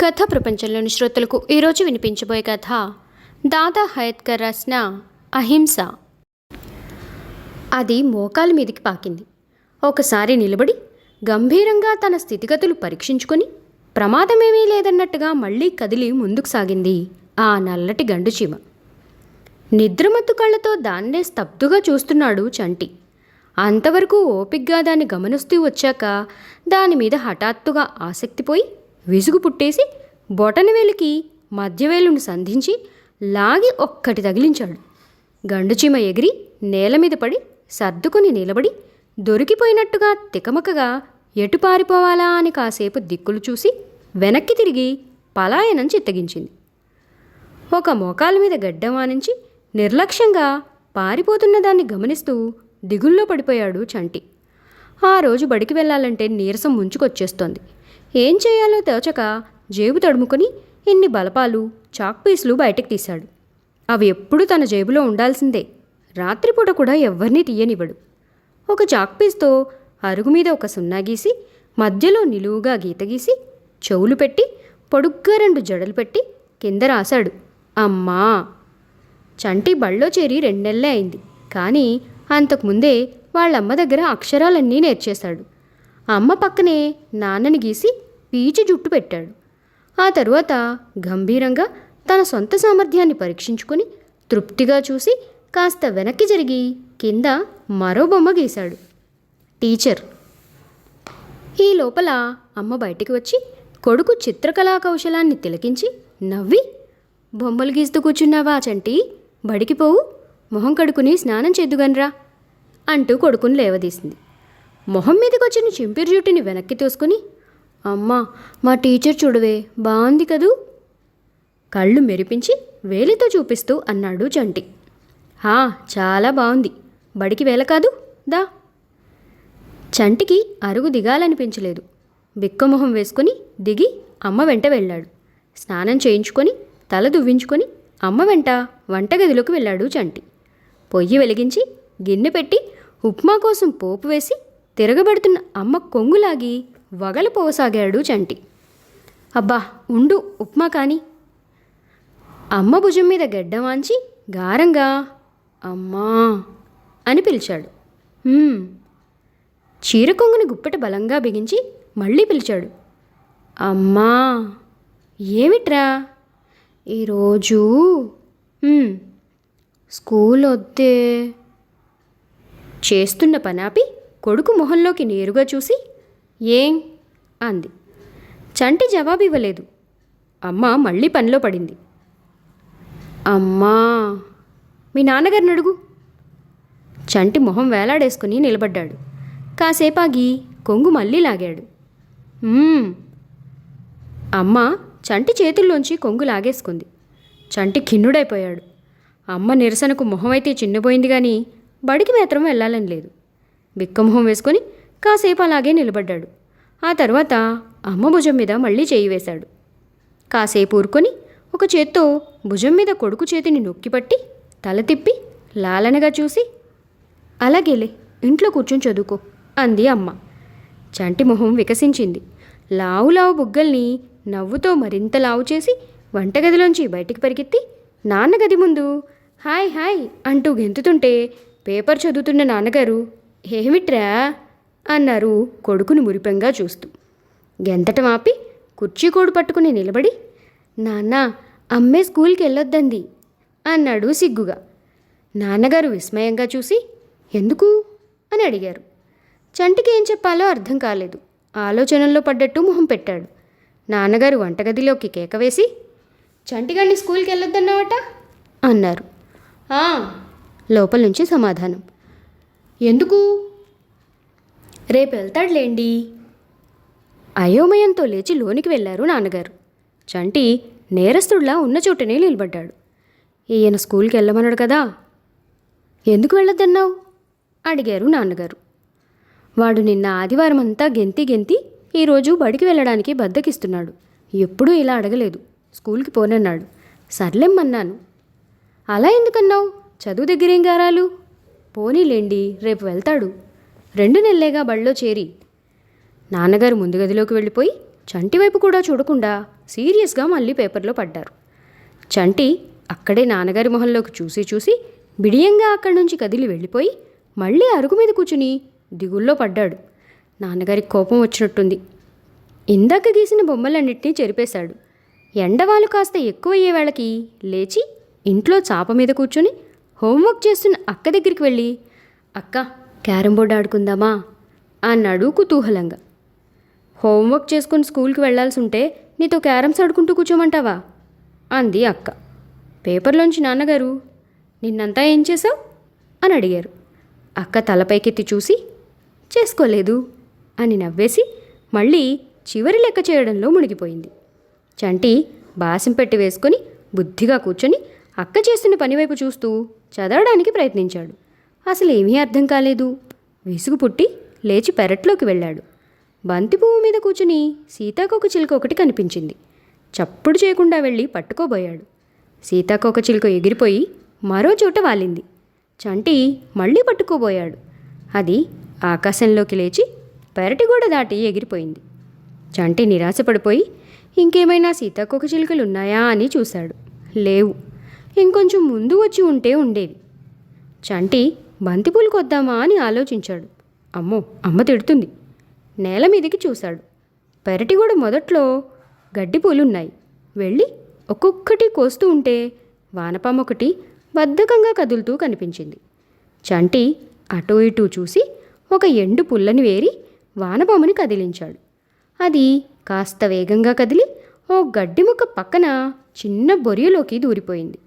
కథ ప్రపంచంలోని శ్రోతలకు ఈరోజు వినిపించబోయే కథ దాదా హయత్కర్ రాసిన అహింస. అది మోకాలి మీదికి పాకింది. ఒకసారి నిలబడి గంభీరంగా తన స్థితిగతులు పరీక్షించుకొని ప్రమాదమేమీ లేదన్నట్టుగా మళ్ళీ కదిలి ముందుకు సాగింది ఆ నల్లటి గండుచీమ నిద్రమత్తు కళ్ళతో దాన్నే స్తబ్దుగా చూస్తున్నాడు చంటి. అంతవరకు ఓపిగ్గా దాన్ని గమనిస్తూ వచ్చాక దాని మీద హఠాత్తుగా ఆసక్తిపోయి విసుగు పుట్టేసి బొటనవేలికి మధ్యవేలును సంధించి లాగి ఒక్కటి తగిలించాడు. గండుచీమ ఎగిరి నేల మీద పడి సర్దుకుని నిలబడి దొరికిపోయినట్టుగా తికమకగా ఎటు పారిపోవాలా అని కాసేపు దిక్కులు చూసి వెనక్కి తిరిగి పలాయనం చిత్తగించింది. ఒక మోకాల మీద గడ్డం ఆనించి నిర్లక్ష్యంగా పారిపోతున్న దాన్ని గమనిస్తూ దిగుల్లో పడిపోయాడు చంటి. ఆ రోజు బడికి వెళ్ళాలంటే నీరసం ముంచుకొచ్చేస్తోంది. ఏం చేయాలో తోచక జేబు తడుముకొని ఎన్ని బలపాలు చాక్ పీసులు బయటకు తీశాడు. అవి ఎప్పుడూ తన జేబులో ఉండాల్సిందే. రాత్రిపూట కూడా ఎవరిని తీయనివ్వడు. ఒక చాక్ పీస్తో అరుగు మీద ఒక సున్నా గీసి మధ్యలో నిలువుగా గీత గీసి చెవులు పెట్టి పొడుగ్గా రెండు జడలు పెట్టి కింద రాశాడు. అమ్మా! చంటి బళ్ళో చేరి రెండెళ్ళే అయింది. కానీ అంతకుముందే వాళ్ళమ్మ దగ్గర అక్షరాలన్నీ నేర్చేశాడు. అమ్మ పక్కనే నాన్నని గీసి పీచి జుట్టు పెట్టాడు. ఆ తరువాత గంభీరంగా తన సొంత సామర్థ్యాన్ని పరీక్షించుకుని తృప్తిగా చూసి కాస్త వెనక్కి జరిగి కింద మరో బొమ్మ గీశాడు. టీచర్. ఈ లోపల అమ్మ బయటికి వచ్చి కొడుకు చిత్రకళా కౌశలాన్ని తిలకించి నవ్వి బొమ్మలు గీస్తూ కూర్చున్నావా చంటి? బడికి పోవు. మొహం కడుకుని స్నానం చేద్దుగనరా అంటూ కొడుకుని లేవదీసింది. మొహం మీదకొచ్చిన చింపిరి జుట్టుని వెనక్కి తోసుకుని అమ్మా మా టీచర్ చూడవే బాగుంది కదూ? కళ్ళు మెరిపించి వేలితో చూపిస్తూ అన్నాడు చంటి హా చాలా బాగుంది బడికి వేల కాదు? దా. చంటికి అరుగు దిగాలనిపించలేదు. బిక్కమొహం వేసుకుని దిగి అమ్మ వెంట వెళ్ళాడు. స్నానం చేయించుకొని తల దువ్వించుకొని అమ్మ వెంట వంటగదిలోకి వెళ్ళాడు చంటి పొయ్యి వెలిగించి గిన్నె పెట్టి ఉప్మా కోసం పోపు వేసి తిరగబడుతున్న అమ్మ కొంగులాగి వగలిపోసాగాడు చంటి. అబ్బా ఉండు ఉప్మా కాని. అమ్మ భుజం మీద గడ్డ వాంచి గారంగా. అమ్మా అని పిలిచాడు. చీర కొంగుని గుప్పెట బలంగా బిగించి మళ్ళీ పిలిచాడు. అమ్మా ఏమిట్రా? ఈరోజు స్కూల్ వద్దే చేస్తున్న పనాపి కొడుకు మొహంలోకి నేరుగా చూసి ఏం? అంది. చంటి జవాబు ఇవ్వలేదు అమ్మ మళ్ళీ పనిలో పడింది. అమ్మా! మీ నాన్నగారిని అడుగు. చంటి మొహం వేలాడేసుకుని నిలబడ్డాడు. కాసేపాగి కొంగు మళ్ళీ లాగాడు. అమ్మ చంటి చేతుల్లోంచి కొంగు లాగేసుకుంది. చంటి ఖిన్నుడైపోయాడు. అమ్మ నిరసనకు మొహం అయితే చిన్నపోయింది కానీ బడికి మాత్రం వెళ్ళాలని లేదు. బిక్కమొహం వేసుకొని కాసేపు అలాగే నిలబడ్డాడు. ఆ తర్వాత అమ్మ భుజం మీద మళ్ళీ చేయి వేశాడు. కాసేపు ఊరుకొని ఒక చేత్తో భుజం మీద కొడుకు చేతిని నొక్కిపట్టి తల తిప్పి లాలనగా చూసి అలాగేలే ఇంట్లో కూర్చొని చదువుకో అంది అమ్మ. చంటి మొహం వికసించింది. లావు లావు బుగ్గల్ని నవ్వుతో మరింత లావు చేసి వంటగదిలోంచి బయటికి పరిగెత్తి నాన్నగది ముందు హాయ్ హాయ్ అంటూ గెంతుతుంటే పేపర్ చదువుతున్న నాన్నగారు ఏమిట్రా? అన్నారు కొడుకుని మురిపెంగా చూస్తూ. గెంతటం ఆపి కుర్చీ కోడు పట్టుకుని నిలబడి నాన్న అమ్మే స్కూల్కి వెళ్ళొద్దంది అన్నాడు సిగ్గుగా. నాన్నగారు విస్మయంగా చూసి ఎందుకు? అని అడిగారు. చంటికి ఏం చెప్పాలో అర్థం కాలేదు. ఆలోచనల్లో పడ్డట్టు మొహం పెట్టాడు. నాన్నగారు వంటగదిలోకి కేక వేసి చంటిగాడిని స్కూల్కి వెళ్ళొద్దన్నావట అన్నారు లోపల నుంచి సమాధానం. ఎందుకు? రేపు వెళ్తాడులేండి. అయోమయంతో లేచి లోనికి వెళ్ళారు నాన్నగారు. చంటి నేరస్తుడిలా ఉన్న చోటనే నిలబడ్డాడు. ఈయన స్కూల్కి వెళ్ళమన్నాడు కదా. ఎందుకు వెళ్ళొద్దన్నావు? అడిగారు నాన్నగారు. వాడు నిన్న ఆదివారం అంతా గెంతి గెంతి ఈరోజు బడికి వెళ్ళడానికి బద్దకిస్తున్నాడు. ఎప్పుడూ ఇలా అడగలేదు. స్కూల్కి పోనన్నాడు. సర్లేమ్మన్నాను. అలా ఎందుకన్నావు? చదువు దగ్గరేం గారాలు? పోనీలేండి రేపు వెళ్తాడు. రెండు నెలలేగా బడిలో చేరి. నాన్నగారు ముందు గదిలోకి వెళ్ళిపోయి చంటి వైపు కూడా చూడకుండా సీరియస్గా మళ్ళీ పేపర్లో పడ్డారు. చంటి అక్కడే నాన్నగారి మొహంలోకి చూసి చూసి బిడియంగా అక్కడి నుంచి కదిలి వెళ్ళిపోయి మళ్ళీ అరుగు మీద కూర్చుని దిగుల్లో పడ్డాడు. నాన్నగారికి కోపం వచ్చినట్టుంది. ఇందాక గీసిన బొమ్మలన్నింటినీ చెరిపేశాడు. ఎండవాలు కాస్త ఎక్కువయ్యే వేళకి లేచి ఇంట్లో చాప మీద కూర్చుని హోంవర్క్ చేస్తున్న అక్క దగ్గరికి వెళ్ళి అక్క క్యారం బోర్డు ఆడుకుందామా? అన్నాడు కుతూహలంగా. హోంవర్క్ చేసుకుని స్కూల్కి వెళ్ళాల్సి ఉంటే నీతో క్యారమ్స్ ఆడుకుంటూ కూర్చోమంటావా? అంది అక్క. పేపర్లోంచి నాన్నగారు నిన్నంతా ఏం చేసావు అని అడిగారు. అక్క తలపైకెత్తి చూసి చేసుకోలేదు అని నవ్వేసి మళ్ళీ చివరి లెక్క చేయడంలో మునిగిపోయింది. చంటి బాసం పెట్టి వేసుకొని బుద్ధిగా కూర్చొని అక్క చేస్తున్న పని వైపు చూస్తూ చదవడానికి ప్రయత్నించాడు. అసలు ఏమీ అర్థం కాలేదు. విసుగు పుట్టి లేచి పెరట్లోకి వెళ్ళాడు. బంతి పువ్వు మీద కూర్చుని సీతాకొక చిలుక ఒకటి కనిపించింది. చప్పుడు చేయకుండా వెళ్ళి పట్టుకోబోయాడు. సీతాకొక చిలుక ఎగిరిపోయి మరో చోట వాలింది. చంటి మళ్ళీ పట్టుకోబోయాడు. అది ఆకాశంలోకి లేచి పెరటిగోడ దాటి ఎగిరిపోయింది. చంటి నిరాశపడిపోయి ఇంకేమైనా సీతాకొక చిలుకలు ఉన్నాయా అని చూశాడు. లేవు. ఇంకొంచెం ముందు వచ్చి ఉంటే ఉండేవి. చంటి బంతిపూలు కొద్దామా అని ఆలోచించాడు. అమ్మో అమ్మ తిడుతుంది. నేల మీదకి చూశాడు. పెరటి కూడా మొదట్లో గడ్డిపూలున్నాయి వెళ్ళి ఒక్కొక్కటి కోస్తూ ఉంటే వానపాము ఒకటి బద్ధకంగా కదులుతూ కనిపించింది. చంటి అటూ ఇటూ చూసి ఒక ఎండు పుల్లని వేరి వానపాముని కదిలించాడు. అది కాస్త వేగంగా కదిలి ఓ గడ్డి ముక్క పక్కన చిన్న బొరియలోకి దూరిపోయింది.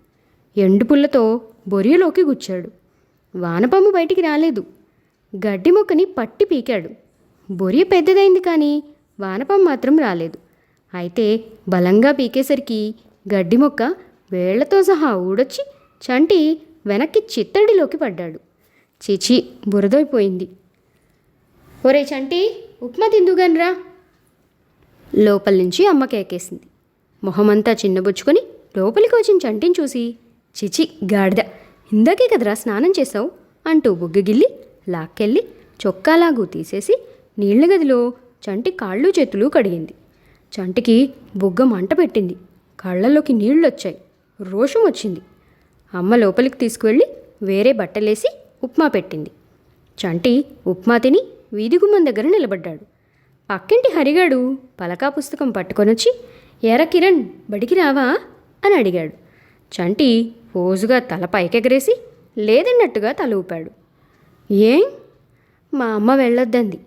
ఎండు పుల్లతో బొరియలోకి గుచ్చాడు. వానపాము బయటికి రాలేదు. గడ్డి మొక్కని పట్టి పీకాడు. బొరియ పెద్దదైంది కానీ వానపాము మాత్రం రాలేదు. అయితే బలంగా పీకేసరికి గడ్డి మొక్క వేళ్ళతో సహా ఊడొచ్చి చంటి వెనక్కి చిత్తడిలోకి పడ్డాడు. చిచి బురదైపోయింది ఒరే చంటి ఉప్మా తిందుగానరా లోపల నుంచి అమ్మ కేకేసింది. మొహమంతా చిన్నబుచ్చుకొని లోపలికి వచ్చిన చంటిని చూసి చిచి గాడిద ఇందాకే కదరా స్నానం చేసావు అంటూ బుగ్గగిల్లి లాక్కెళ్ళి చొక్కాలాగు తీసేసి నీళ్ళ గదిలో చంటి కాళ్ళు చేతులు కడిగింది. చంటికి బుగ్గ మంట పెట్టింది. కళ్ళల్లోకి నీళ్ళొచ్చాయి. రోషం వచ్చింది. అమ్మ లోపలికి తీసుకువెళ్ళి వేరే బట్టలేసి ఉప్మా పెట్టింది. చంటి ఉప్మా తిని వీధి గుమ్మం దగ్గర నిలబడ్డాడు. పక్కింటి హరిగాడు పలకా పుస్తకం పట్టుకొనొచ్చి ఎర కిరణ్ బడికి రావా? అని అడిగాడు. చంటి పోజుగా తల పైకెగరేసి లేదన్నట్టుగా తల ఊపాడు. ఏం? మా అమ్మ వెళ్ళొద్దంది.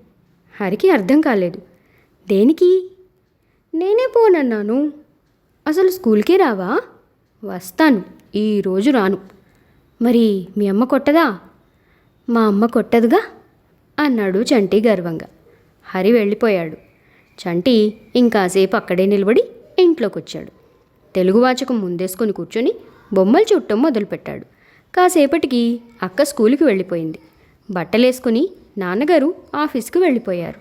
హరికి అర్థం కాలేదు. దేనికి? నేనే పోనన్నాను. అసలు స్కూల్కే రావా? వస్తాను. ఈరోజు రాను. మరి మీ అమ్మ కొట్టదా? మా అమ్మ కొట్టదుగా? అన్నాడు చంటి గర్వంగా. హరి వెళ్ళిపోయాడు. చంటి ఇంకాసేపు అక్కడే నిలబడి ఇంట్లోకి వచ్చాడు తెలుగు వాచకం ముందేసుకొని కూర్చొని బొమ్మలు చుట్టం మొదలుపెట్టాడు. కాసేపటికి అక్క స్కూలుకి వెళ్ళిపోయింది. బట్టలేసుకుని నాన్నగారు ఆఫీస్కి వెళ్ళిపోయారు.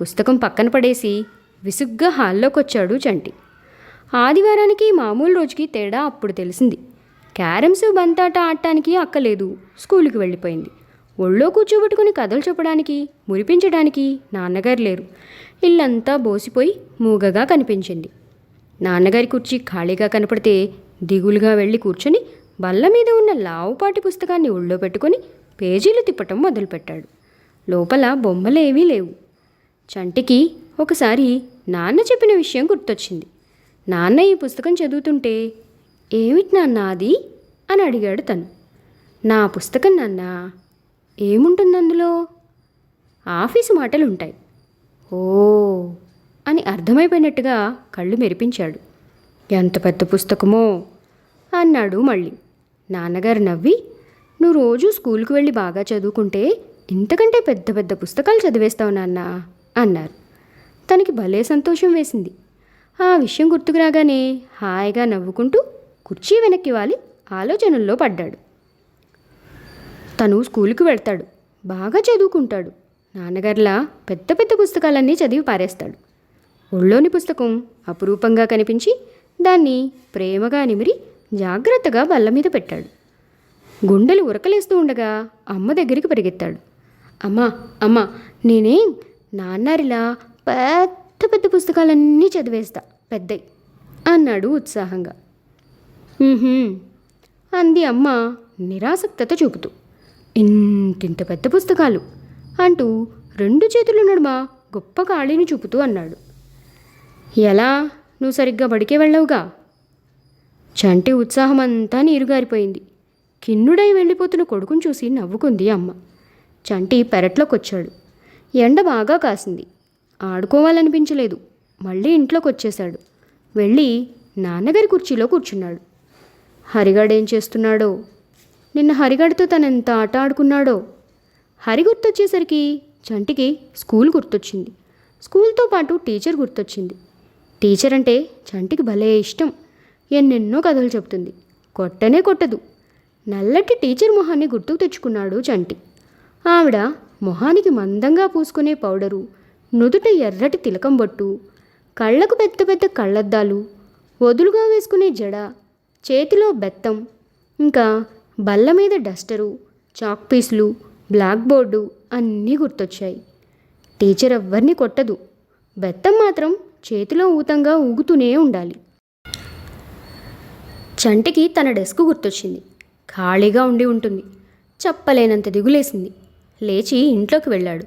పుస్తకం పక్కన పడేసి విసుగ్గా హాల్లోకి వచ్చాడు చంటి ఆదివారానికి మామూలు రోజుకి తేడా అప్పుడు తెలిసింది. క్యారమ్స్ బంతాట ఆడటానికి అక్కలేదు స్కూలుకి వెళ్ళిపోయింది. ఒళ్ళో కూర్చోబెట్టుకుని కథలు చెప్పడానికి మురిపించడానికి నాన్నగారు లేరు. ఇల్లంతా బోసిపోయి మూగగా కనిపించింది. నాన్నగారి కుర్చీ ఖాళీగా కనపడితే దిగులుగా వెళ్ళి కూర్చొని బల్ల మీద ఉన్న లావుపాటి పుస్తకాన్ని ఒళ్ళో పెట్టుకొని పేజీలు తిప్పటం మొదలుపెట్టాడు. లోపల బొమ్మలేవీ లేవు. చంటికి ఒకసారి నాన్న చెప్పిన విషయం గుర్తొచ్చింది. నాన్న ఈ పుస్తకం చదువుతుంటే ఏమిటి నాన్న అది? అని అడిగాడు తను. నా పుస్తకం నాన్న ఏముంటుంది అందులో? ఆఫీసు మాటలు ఉంటాయి ఓ అని అర్థమైపోయినట్టుగా కళ్ళు మెరిపించాడు. ఎంత పెద్ద పుస్తకమో అన్నాడు మళ్ళీ. నాన్నగారు నవ్వి నువ్వు రోజు స్కూల్కి వెళ్ళి బాగా చదువుకుంటే ఇంతకంటే పెద్ద పెద్ద పుస్తకాలు చదివేస్తావు నాన్న అన్నారు. తనకి భలే సంతోషం వేసింది. ఆ విషయం గుర్తుకు రాగానే హాయిగా నవ్వుకుంటూ కుర్చీ వెనక్కి వాలి ఆలోచనల్లో పడ్డాడు. తను స్కూల్కి వెళ్తాడు బాగా చదువుకుంటాడు. నాన్నగారిలా పెద్ద పెద్ద పుస్తకాలన్నీ చదివి పారేస్తాడు. ఒళ్ళోని పుస్తకం అపురూపంగా కనిపించి దాన్ని ప్రేమగా నిమిరి జాగ్రత్తగా బల్ల మీద పెట్టాడు. గుండెలు ఉరకలేస్తూ ఉండగా అమ్మ దగ్గరికి పరిగెత్తాడు. అమ్మా అమ్మా నేనేం నాన్నారిలా పెద్ద పెద్ద పుస్తకాలన్నీ చదివేస్తా పెద్దయి అన్నాడు ఉత్సాహంగా. అంది అమ్మ నిరాసక్తత చూపుతూ. ఇంతింత పెద్ద పుస్తకాలు అంటూ రెండు చేతులు నడుమ గొప్ప ఖాళీని చూపుతూ అన్నాడు. ఎలా? నువ్వు సరిగ్గా బడికే వెళ్ళవుగా. చంటి ఉత్సాహం అంతా నీరుగారిపోయింది. కిన్నుడై వెళ్ళిపోతున్న కొడుకును చూసి నవ్వుకుంది అమ్మ. చంటి పెరట్లోకి వచ్చాడు ఎండ బాగా కాసింది. ఆడుకోవాలనిపించలేదు. మళ్ళీ ఇంట్లోకి వచ్చేశాడు వెళ్ళి నాన్నగారి కుర్చీలో కూర్చున్నాడు. హరిగాడేం చేస్తున్నాడో? నిన్న హరిగాడితో తనెంత ఆట ఆడుకున్నాడో? హరి గుర్తొచ్చేసరికి చంటికి స్కూల్ గుర్తొచ్చింది. స్కూల్తో పాటు టీచర్ గుర్తొచ్చింది. టీచర్ అంటే చంటికి భలే ఇష్టం. ఎన్నెన్నో కథలు చెప్తుంది. కొట్టనే కొట్టదు. నల్లటి టీచర్ మొహాన్ని గుర్తుకు తెచ్చుకున్నాడు చంటి. ఆవిడ మొహానికి మందంగా పూసుకునే పౌడరు నుదుట ఎర్రటి తిలకం బొట్టు కళ్ళకు పెద్ద పెద్ద కళ్ళద్దాలు వదులుగా వేసుకునే జడ చేతిలో బెత్తం ఇంకా బల్ల మీద డస్టరు చాక్ పీసులు బ్లాక్ బోర్డు అన్నీ గుర్తొచ్చాయి. టీచర్ ఎవ్వరిని కొట్టదు. బెత్తం మాత్రం చేతిలో ఊతంగా ఊగుతూనే ఉండాలి. చంటికి తన డెస్క్ గుర్తొచ్చింది. ఖాళీగా ఉండి ఉంటుంది. చెప్పలేనంత దిగులేసింది. లేచి ఇంట్లోకి వెళ్ళాడు.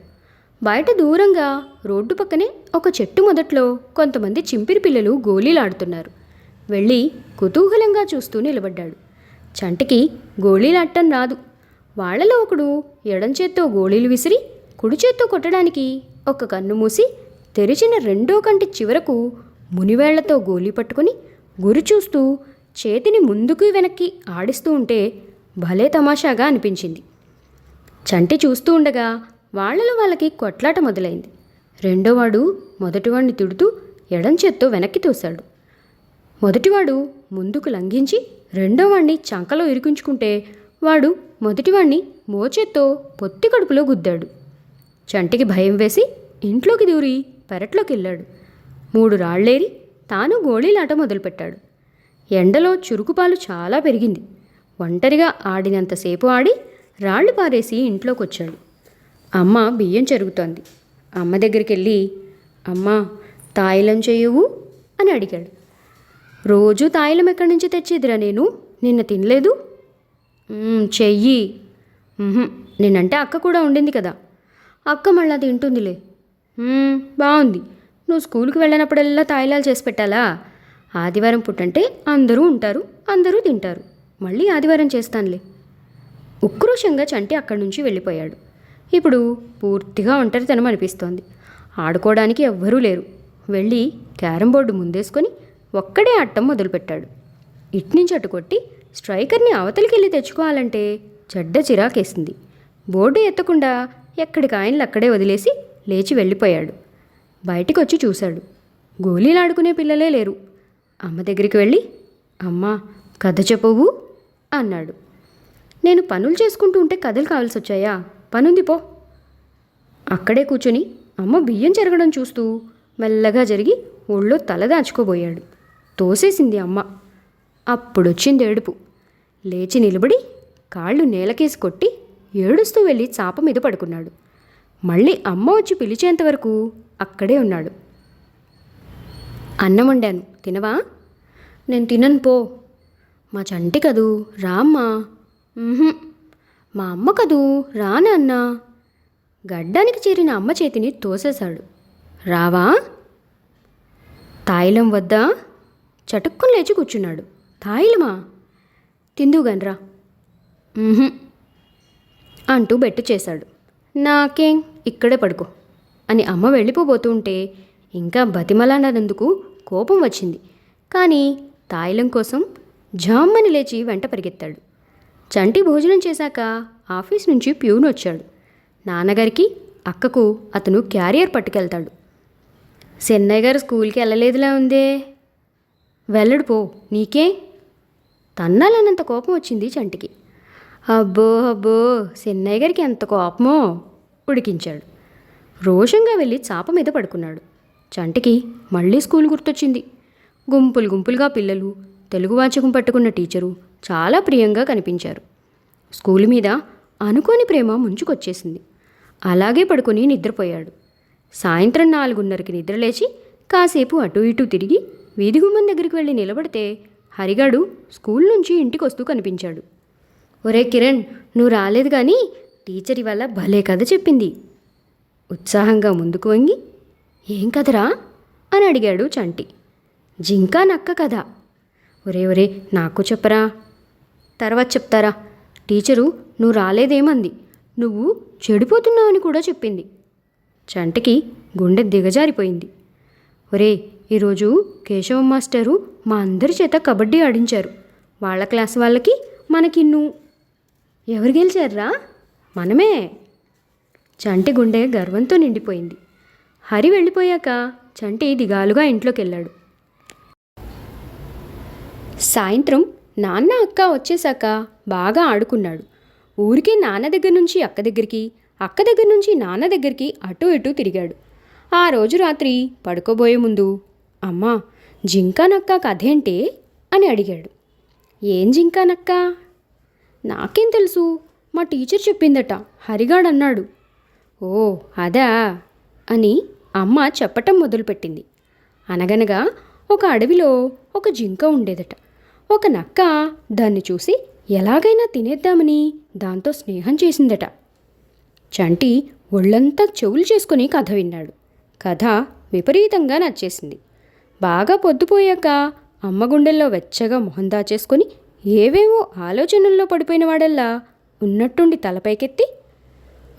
బయట దూరంగా రోడ్డు పక్కనే ఒక చెట్టు మొదట్లో కొంతమంది చింపిరి పిల్లలు గోళీలాడుతున్నారు. వెళ్ళి కుతూహలంగా చూస్తూ నిలబడ్డాడు. చంటికి గోళీలాడటం రాదు. వాళ్ళలో ఒకడు ఎడం చేత్తో గోళీలు విసిరి కుడి చేత్తో కొట్టడానికి ఒక కన్ను మూసి తెరిచిన రెండో కంటి చివరకు మునివేళ్ళతో గోలీ పట్టుకుని గురి చూస్తూ చేతిని ముందుకు వెనక్కి ఆడిస్తూ ఉంటే భలే తమాషాగా అనిపించింది. చంటి చూస్తూ ఉండగా వాళ్ళలో వాళ్ళకి కొట్లాట మొదలైంది. రెండోవాడు మొదటివాడిని తిడుతూ ఎడం చేత్తో వెనక్కి తోశాడు. మొదటివాడు ముందుకు లంఘించి రెండోవాణ్ణి చంకలో ఇరికించుకుంటే వాడు మొదటివాణ్ణి మోచేత్తో పొత్తి కడుపులో గుద్దాడు. చంటికి భయం వేసి ఇంట్లోకి దూరి పెరట్లోకి వెళ్ళాడు మూడు రాళ్ళేరి తాను గోళీలాట మొదలుపెట్టాడు. ఎండలో చురుకుపాలు చాలా పెరిగింది. ఒంటరిగా ఆడినంతసేపు ఆడి రాళ్ళు పారేసి ఇంట్లోకి వచ్చాడు అమ్మ బియ్యం చెరుగుతోంది. అమ్మ దగ్గరికి వెళ్ళి అమ్మ తాయిలం చేయవు? అని అడిగాడు. రోజు తాయిలం ఎక్కడి నుంచి తెచ్చేదిరా నేను? నిన్న తినలేదు. చెయ్యి. నేనంటే అక్క కూడా ఉండింది కదా. అక్క మళ్ళీ తింటుందిలే. బాగుంది నువ్వు స్కూల్కి వెళ్ళినప్పుడల్లా తాయిలాలు చేసి పెట్టాలా? ఆదివారం పుట్టంటే అందరూ ఉంటారు అందరూ తింటారు. మళ్ళీ ఆదివారం చేస్తానులే. ఉక్రోషంగా చంటి అక్కడి నుంచి వెళ్ళిపోయాడు. ఇప్పుడు పూర్తిగా ఒంటరితనం అనిపిస్తోంది. ఆడుకోవడానికి ఎవ్వరూ లేరు. వెళ్ళి క్యారం బోర్డు ముందేసుకొని ఒక్కడే ఆడటం మొదలుపెట్టాడు. ఇట్నుంచి అటు కొట్టి స్ట్రైకర్ని అవతలికి వెళ్ళి తెచ్చుకోవాలంటే చెడ్డ చిరాకేసింది. బోర్డు ఎత్తకుండా ఎక్కడికి ఆయనలు అక్కడే వదిలేసి లేచి వెళ్ళిపోయాడు. బయటికి వచ్చి చూశాడు. గోళీలాడుకునే పిల్లలే లేరు. అమ్మ దగ్గరికి వెళ్ళి అమ్మా కథ చెప్పవు? అన్నాడు. నేను పనులు చేసుకుంటూ ఉంటే కథలు కావాల్సి వచ్చాయా పనుంది పో. అక్కడే కూర్చొని అమ్మ బియ్యం జరగడం చూస్తూ మెల్లగా జరిగి ఒళ్ళో తల దాచుకోబోయాడు. తోసేసింది అమ్మ. అప్పుడొచ్చింది ఏడుపు. లేచి నిలబడి కాళ్ళు నేలకేసి కొట్టి ఏడుస్తూ వెళ్ళి చాప మీద పడుకున్నాడు. మళ్ళీ అమ్మ వచ్చి పిలిచేంత వరకు అక్కడే ఉన్నాడు. అన్నం వండాను. తినవా? నేను తినను పో. మా చంటి కదూ? రామ్మా మా అమ్మ కదూ? రానా అన్నా. గడ్డానికి చేరిన అమ్మ చేతిని తోసేశాడు. రావా? తాయిలం వద్దా చటుక్కుని లేచి కూర్చున్నాడు. తాయిలమా? తిందుగానరా అంటూ బెట్టు చేశాడు. నాకేం? ఇక్కడే పడుకో. అని అమ్మ వెళ్ళిపోబోతూ ఉంటే ఇంకా బతిమలాడనందుకు కోపం వచ్చింది. కానీ తాయిలం కోసం జామ్మని లేచి వెంట పరిగెత్తాడు. చంటి భోజనం చేశాక ఆఫీస్ నుంచి ప్యూన్ వచ్చాడు. నాన్నగారికి అక్కకు అతను క్యారియర్ పట్టుకెళ్తాడు. చెన్నయ్య గారు స్కూల్కి వెళ్ళలేదులా ఉందే. వెళ్ళడు పో నీకే? తన్నాలన్నంత కోపం వచ్చింది చంటికి. అబ్బో అబ్బో సిన్నయ్య గారికి ఎంత కోపమో ఉడికించాడు. రోషంగా వెళ్ళి చాప మీద పడుకున్నాడు. చంటికి మళ్ళీ స్కూల్ గుర్తొచ్చింది. గుంపులు గుంపులుగా పిల్లలు తెలుగు వాచకం పట్టుకున్న టీచరు చాలా ప్రియంగా కనిపించారు. స్కూల్ మీద అనుకోని ప్రేమ ముంచుకొచ్చేసింది. అలాగే పడుకొని నిద్రపోయాడు. సాయంత్రం నాలుగున్నరకి నిద్రలేచి కాసేపు అటు ఇటు తిరిగి వీధి గుమ్మం దగ్గరికి వెళ్ళి నిలబడితే హరిగాడు స్కూల్ నుంచి ఇంటికి వస్తూ కనిపించాడు. ఒరే కిరణ్ నువ్వు రాలేదు కానీ టీచర్ ఇవాళ భలే కథ చెప్పింది. ఉత్సాహంగా ముందుకు వంగి ఏం కదరా అని అడిగాడు చంటి. జింకా నక్క కథ. ఒరే ఒరే నాకు చెప్పరా? తర్వాత చెప్తారా. టీచరు నువ్వు రాలేదేమంది. నువ్వు చెడిపోతున్నావని కూడా చెప్పింది. చంటికి గుండె దిగజారిపోయింది. ఒరే ఈరోజు కేశవ మాస్టరు మా అందరి చేత కబడ్డీ ఆడించారు. వాళ్ళ క్లాస్ వాళ్ళకి మనకిన్ను ఎవరు గెలిచారా మనమే. చంటి గుండె గర్వంతో నిండిపోయింది. హరి వెళ్ళిపోయాక చంటి దిగాలుగా ఇంట్లోకి వెళ్ళాడు సాయంత్రం నాన్న అక్క వచ్చేశాక బాగా ఆడుకున్నాడు. ఊరికే నాన్న దగ్గర నుంచి అక్క దగ్గరికి అక్క దగ్గర నుంచి నాన్న దగ్గరికి అటు ఇటు తిరిగాడు. ఆ రోజు రాత్రి పడుకోబోయే ముందు అమ్మా జింకానక్క కథేంటే? అని అడిగాడు. ఏం జింకానక్క? నాకేం తెలుసు? మా టీచర్ చెప్పిందట. హరిగాడన్నాడు. ఓ అదా? అని అమ్మ చెప్పటం మొదలుపెట్టింది. అనగనగా ఒక అడవిలో ఒక జింక ఉండేదట. ఒక నక్క దాన్ని చూసి ఎలాగైనా తినేద్దామని దాంతో స్నేహం చేసిందట. చంటి ఒళ్ళంతా చెవులు చేసుకుని కథ విన్నాడు. కథ విపరీతంగా నచ్చేసింది. బాగా పొద్దుపోయాక అమ్మ గుండెల్లో వెచ్చగా మొహం దాచేసుకొని ఏవేవో ఆలోచనల్లో పడిపోయిన వాడల్లా ఉన్నట్టుండి తలపైకెత్తి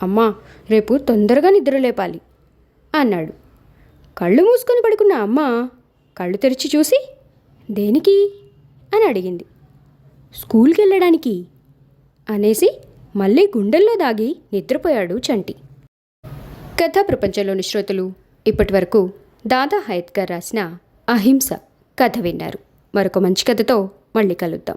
అమ్మా రేపు తొందరగా నిద్రలేపాలి అన్నాడు. కళ్ళు మూసుకొని పడుకున్న అమ్మ కళ్ళు తెరిచి చూసి దేనికి? అని అడిగింది. స్కూల్కి వెళ్ళడానికి అనేసి మళ్ళీ గుండెల్లో దాగి నిద్రపోయాడు చంటి. కథా ప్రపంచంలోని శ్రోతలు ఇప్పటి వరకు దాదా హయత్ రాసిన అహింస కథ విన్నారు. మరొక మంచి కథతో మళ్ళీ కలుద్దాం.